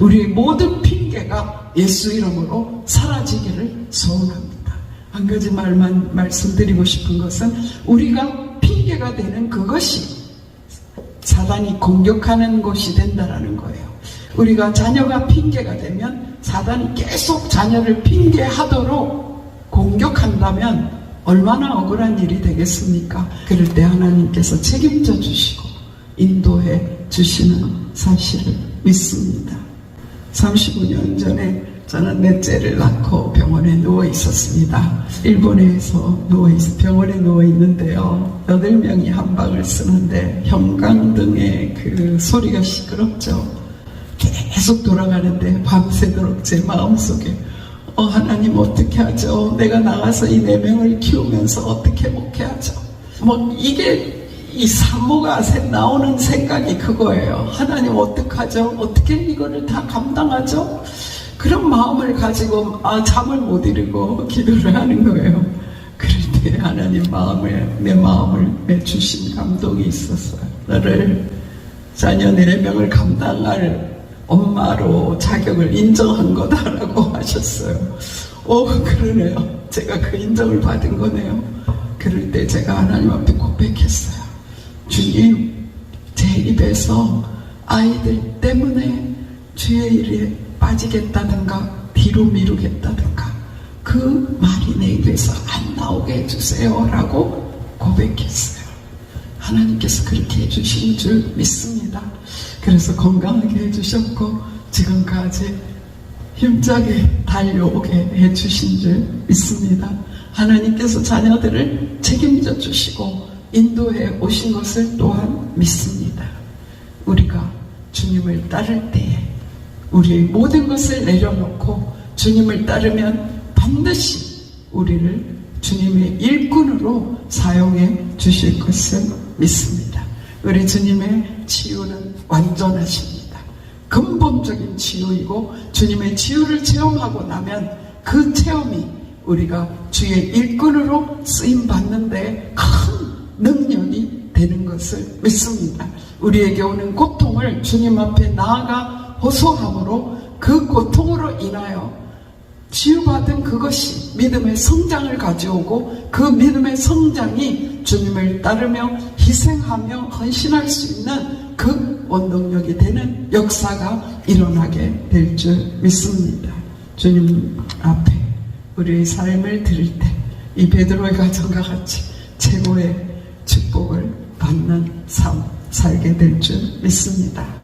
우리의 모든 핑계가 예수 이름으로 사라지기를 소원합니다. 한 가지 말만 말씀드리고 싶은 것은 우리가 핑계가 되는 그것이 사단이 공격하는 곳이 된다라는 거예요. 우리가 자녀가 핑계가 되면 사단이 계속 자녀를 핑계하도록 공격한다면 얼마나 억울한 일이 되겠습니까? 그럴 때 하나님께서 책임져 주시고 인도해 주시는 사실을 믿습니다. 35년 전에 저는 넷째를 낳고 병원에 누워 있었습니다. 일본에서 누워 있, 병원에 누워 있는데요. 여덟 명이 한 방을 쓰는데 형광등의 그 소리가 시끄럽죠. 계속 돌아가는데 밤새도록 제 마음속에 어 하나님 어떻게 하죠? 내가 나가서 이 네 명을 키우면서 어떻게 목회하죠? 뭐 이게 이 산모가 나오는 생각이 그거예요. 하나님 어떡하죠? 어떻게 이거를 다 감당하죠? 그런 마음을 가지고 아 잠을 못 이루고 기도를 하는 거예요. 그럴 때 하나님 마음을 내 마음을 내주신 감동이 있었어요. 너를 자녀 네 명을 감당할 엄마로 자격을 인정한 거다라고 하셨어요. 오 그러네요. 제가 그 인정을 받은 거네요. 그럴 때 제가 하나님 앞에 고백했어요. 주님, 제 입에서 아이들 때문에 주의 일에 빠지겠다든가 뒤로 미루겠다든가 그 말이 내 입에서 안 나오게 해주세요 라고 고백했어요. 하나님께서 그렇게 해주신 줄 믿습니다. 그래서 건강하게 해주셨고 지금까지 힘차게 달려오게 해주신 줄 믿습니다. 하나님께서 자녀들을 책임져 주시고 인도해 오신 것을 또한 믿습니다. 우리가 주님을 따를 때에 우리의 모든 것을 내려놓고 주님을 따르면 반드시 우리를 주님의 일꾼으로 사용해 주실 것을 믿습니다. 우리 주님의 치유는 완전하십니다. 근본적인 치유이고 주님의 치유를 체험하고 나면 그 체험이 우리가 주의 일꾼으로 쓰임 받는데 큰 능력이 되는 것을 믿습니다. 우리에게 오는 고통을 주님 앞에 나아가 호소함으로 그 고통으로 인하여 치유받은 그것이 믿음의 성장을 가져오고 그 믿음의 성장이 주님을 따르며 희생하며 헌신할 수 있는 그 원동력이 되는 역사가 일어나게 될 줄 믿습니다. 주님 앞에 우리의 삶을 드릴 때 이 베드로의 가정과 같이 최고의 될 줄 믿습니다.